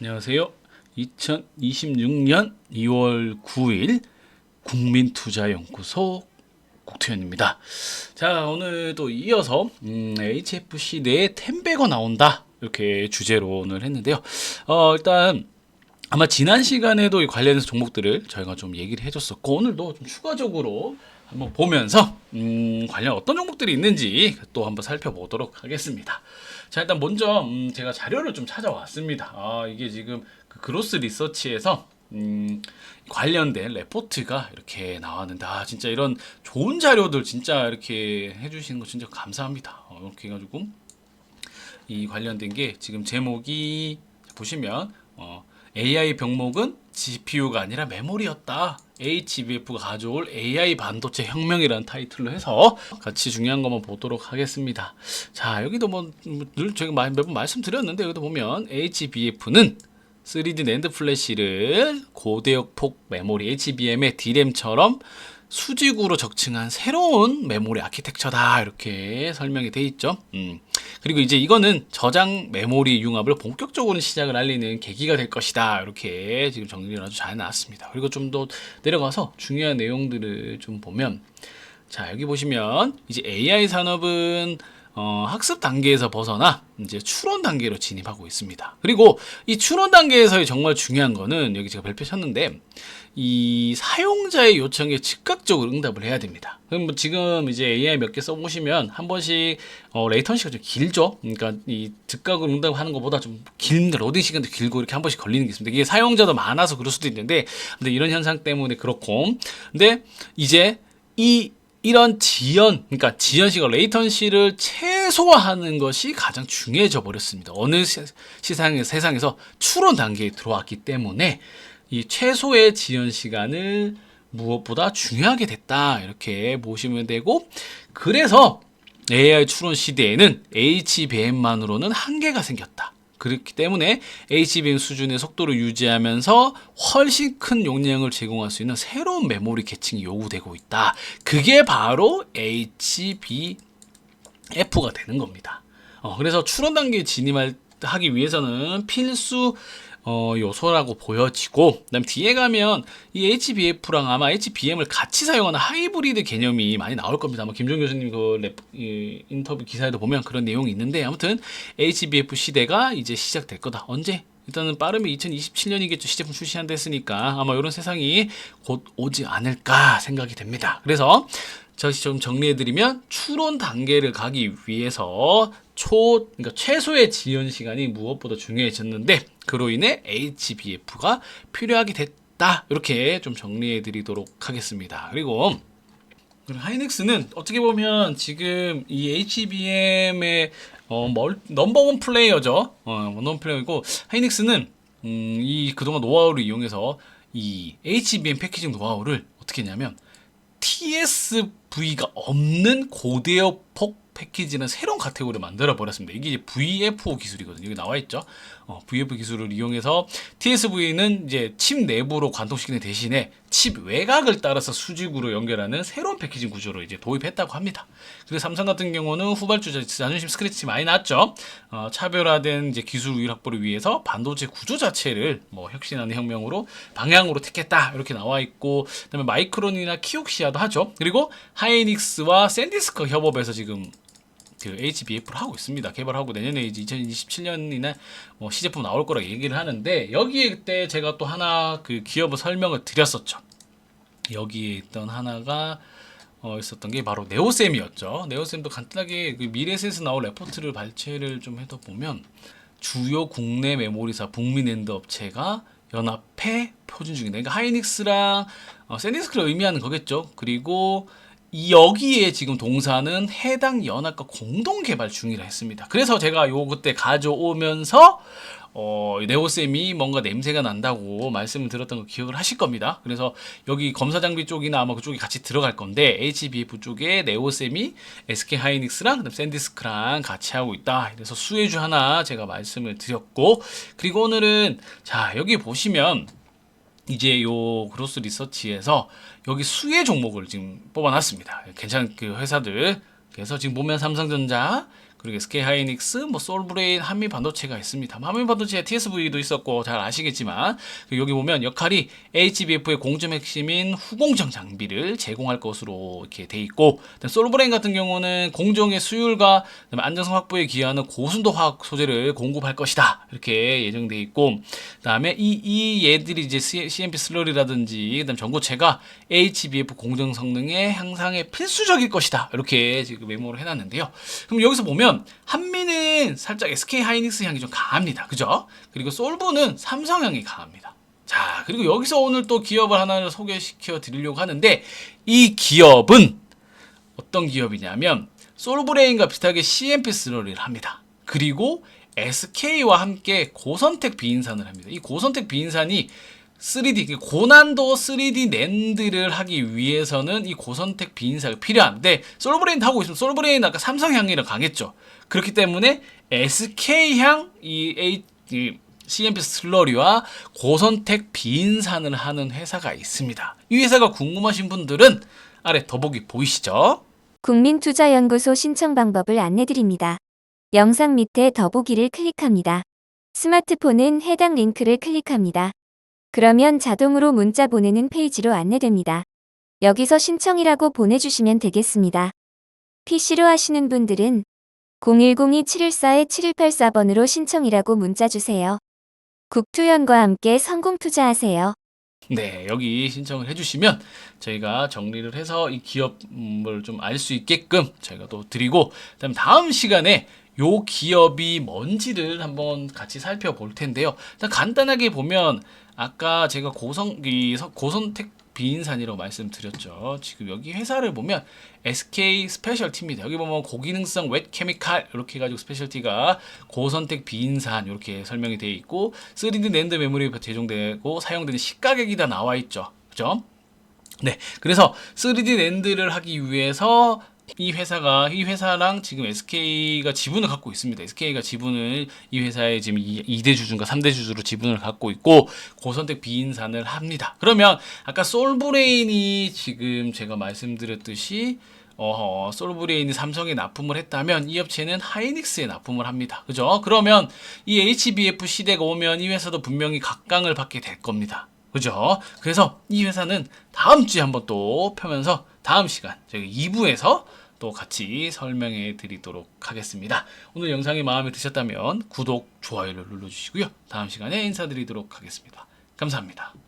안녕하세요. 2026년 2월 9일 국민투자연구소 국투현입니다. 자, 오늘도 이어서 음, HFC 내에 템베거 나온다. 이렇게 주제로 오늘 했는데요. 어, 일단 아마 지난 시간에도 이 관련해서 종목들을 저희가 좀 얘기를 해줬었고 오늘도 좀 추가적으로 한번 보면서 음, 관련 어떤 종목들이 있는지 또 한번 살펴보도록 하겠습니다. 자 일단 먼저 음, 제가 자료를 좀 찾아왔습니다. 아 이게 지금 그 그로스 리서치에서 음, 관련된 레포트가 이렇게 나왔는데 아 진짜 이런 좋은 자료들 진짜 이렇게 해주시는 거 진짜 감사합니다. 어, 이렇게 해가지고 이 관련된 게 지금 제목이 보시면 어, AI 병목은 GPU가 아니라 메모리였다. HBF가 가져올 AI 반도체 혁명이라는 타이틀로 해서 같이 중요한 것만 보도록 하겠습니다. 자, 여기도 뭐 늘 제가 몇번 말씀드렸는데 여기도 보면 HBF는 3D 낸드 플래시를 고대역 폭 메모리 HBM의 D램처럼 수직으로 적층한 새로운 메모리 아키텍처다 이렇게 설명이 돼 있죠. 음. 그리고 이제 이거는 저장 메모리 융합을 본격적으로 시작을 알리는 계기가 될 것이다. 이렇게 지금 정리를 아주 잘 나왔습니다. 그리고 좀 더 내려가서 중요한 내용들을 좀 보면 자, 여기 보시면 이제 AI 산업은 어, 학습 단계에서 벗어나 이제 추론 단계로 진입하고 있습니다. 그리고 이 추론 단계에서의 정말 중요한 거는 여기 제가 발표 쳤는데 이 사용자의 요청에 즉각적으로 응답을 해야 됩니다. 그럼 뭐 지금 이제 AI 몇 개 써보시면 한 번씩 어, 레이턴시가 좀 길죠. 그러니까 이 즉각으로 응답하는 것보다 좀긴 로딩 시간도 길고 이렇게 한 번씩 걸리는 게 있습니다. 이게 사용자도 많아서 그럴 수도 있는데, 근데 이런 현상 때문에 그렇고, 근데 이제 이 이런 지연, 그러니까 지연시가 레이턴시를 최소화하는 것이 가장 중요해져 버렸습니다. 어느 시, 시상에, 세상에서 추론 단계에 들어왔기 때문에 이 최소의 지연 시간을 무엇보다 중요하게 됐다. 이렇게 보시면 되고, 그래서 AI 추론 시대에는 HBM만으로는 한계가 생겼다. 그렇기 때문에 HBM 수준의 속도를 유지하면서 훨씬 큰 용량을 제공할 수 있는 새로운 메모리 계층이 요구되고 있다. 그게 바로 HBF가 되는 겁니다. 어, 그래서 추론 단계에 진입하기 위해서는 필수 어, 요소라고 보여지고 그다음 뒤에 가면 이 HBF랑 아마 HBM을 같이 사용하는 하이브리드 개념이 많이 나올 겁니다. 아마 김종 교수님 그 랩, 이, 인터뷰 기사에도 보면 그런 내용이 있는데 아무튼 HBF 시대가 이제 시작될 거다. 언제? 일단은 빠르면 2027년이겠죠. 시제품 출시한 됐으니까 아마 이런 세상이 곧 오지 않을까 생각이 됩니다. 그래서 다시 좀 정리해드리면 추론 단계를 가기 위해서 초 그러니까 최소의 지연 시간이 무엇보다 중요해졌는데 그로 인해 HBF가 필요하게 됐다 이렇게 좀 정리해드리도록 하겠습니다. 그리고 하이닉스는 어떻게 보면 지금 이 HBM의 어, 멀, 넘버원 플레이어죠. 어, 넘버원 플레이어이고 하이닉스는 음, 이 그동안 노하우를 이용해서 이 HBM 패키징 노하우를 어떻게 했냐면 TSV가 없는 고대역 폭 패키지는 새로운 카테고리를 만들어 버렸습니다. 이게 이제 VFO 기술이거든요. 여기 나와 있죠. 어, VFO 기술을 이용해서 TSV는 이제 칩 내부로 관통시키는 대신에 칩 외곽을 따라서 수직으로 연결하는 새로운 패키징 구조를 이제 도입했다고 합니다. 그리고 삼성 같은 경우는 후발주자 자존심 스크래치 많이 났죠. 어, 차별화된 이제 기술 우위 확보를 위해서 반도체 구조 자체를 뭐 혁신하는 혁명으로 방향으로 택했다 이렇게 나와 있고 그다음에 마이크론이나 키옥시아도 하죠. 그리고 하이닉스와 샌디스크 협업에서 지금 그 HBF를 하고 있습니다. 개발하고 내년에 이제 2027년이나 뭐 시제품 나올 거라 얘기를 하는데 여기에 그때 제가 또 하나 그 기업을 설명을 드렸었죠. 여기에 있던 하나가 어, 있었던 게 바로 네오셈이었죠. 네오셈도 간단하게 그 미래에서 나올 레포트를 발췌를 좀 해도 보면 주요 국내 메모리사 북미랜드 업체가 연합해 표준 중이다. 그러니까 하이닉스랑 어, 샌디스크를 의미하는 거겠죠. 그리고 이 여기에 지금 동사는 해당 연합과 공동 개발 중이라 했습니다. 그래서 제가 요 그때 가져오면서 어, 네오쌤이 뭔가 냄새가 난다고 말씀을 드렸던 거 기억을 하실 겁니다. 그래서 여기 검사 장비 쪽이나 아마 그쪽이 같이 들어갈 건데 HBF 쪽에 네오쌤이 SK 하이닉스랑 샌디스크랑 같이 하고 있다. 그래서 수혜주 하나 제가 말씀을 드렸고 그리고 오늘은 자 여기 보시면 이제 요 그로스 리서치에서 여기 수혜 종목을 지금 뽑아놨습니다. 괜찮은 그 회사들. 그래서 지금 보면 삼성전자, 그리고 SK 하이닉스, 뭐 솔브레인, 한미 반도체가 있습니다. 뭐 한미 반도체 TSV도 있었고 잘 아시겠지만 그리고 여기 보면 역할이 HBF의 공점 핵심인 후공정 장비를 제공할 것으로 이렇게 돼 있고 솔브레인 같은 경우는 공정의 수율과 안정성 확보에 기여하는 고순도 화학 소재를 공급할 것이다 이렇게 예정돼 있고 그다음에 이, 이 얘들이 이제 CMP 슬러리라든지 그다음 전고체가 HBF 공정 성능의 향상에 필수적일 것이다 이렇게 지금 메모를 해놨는데요. 그럼 여기서 보면 한미는 살짝 SK 하이닉스 향이 좀 강합니다, 그죠? 그리고 솔브는 삼성 향이 강합니다. 자, 그리고 여기서 오늘 또 기업을 하나를 소개시켜 드리려고 하는데 이 기업은 어떤 기업이냐면 솔브레인과 비슷하게 CMP 슬러리를 합니다. 그리고 SK와 함께 고선택 비인산을 합니다. 이 고선택 비인산이 3D 고난도 3D 낸드를 하기 위해서는 이 고선택 비인사가 필요한데 솔브레인 하고 있으면 솔브레인 아까 삼성향이랑 강했죠. 그렇기 때문에 SK향 이, A, 이 CMP 슬러리와 고선택 비인산을 하는 회사가 있습니다. 이 회사가 궁금하신 분들은 아래 더보기 보이시죠? 국민투자연구소 신청 방법을 안내드립니다. 영상 밑에 더보기를 클릭합니다. 스마트폰은 해당 링크를 클릭합니다. 그러면 자동으로 문자 보내는 페이지로 안내됩니다. 여기서 신청이라고 보내주시면 되겠습니다. PC로 하시는 분들은 010-2714-7184번으로 신청이라고 문자 주세요. 국투연과 함께 성공 투자하세요. 네, 여기 신청을 해주시면 저희가 정리를 해서 이 기업을 좀 알 수 있게끔 저희가 또 드리고, 그다음 다음 시간에 요 기업이 뭔지를 한번 같이 살펴볼 텐데요. 일단 간단하게 보면 아까 제가 고성 이 서- 고선택 비인산이라고 말씀드렸죠. 지금 여기 회사를 보면 SK 스페셜티입니다. 여기 보면 고기능성 웹 케미칼 이렇게 해가지고 스페셜티가 고선택 비인산 이렇게 설명이 되어 있고 3D 낸드 메모리 제공되고 사용되는 시가격이 다 나와 있죠. 그죠? 네. 그래서 3D 낸드를 하기 위해서 이 회사가 이 회사랑 지금 SK가 지분을 갖고 있습니다. SK가 지분을 이 회사에 지금 2대 주주인가 3대 주주로 지분을 갖고 있고 고선택 비인산을 합니다. 그러면 아까 솔브레인이 지금 제가 말씀드렸듯이 어, 솔브레인이 삼성에 납품을 했다면 이 업체는 하이닉스에 납품을 합니다. 그죠? 그러면 이 HBF 시대가 오면 이 회사도 분명히 각광을 받게 될 겁니다. 그죠? 그래서 이 회사는 다음 주에 한번 또 펴면서 다음 시간 저희 2부에서 또 같이 설명해 드리도록 하겠습니다. 오늘 영상이 마음에 드셨다면 구독, 좋아요를 눌러주시고요. 다음 시간에 인사드리도록 하겠습니다. 감사합니다.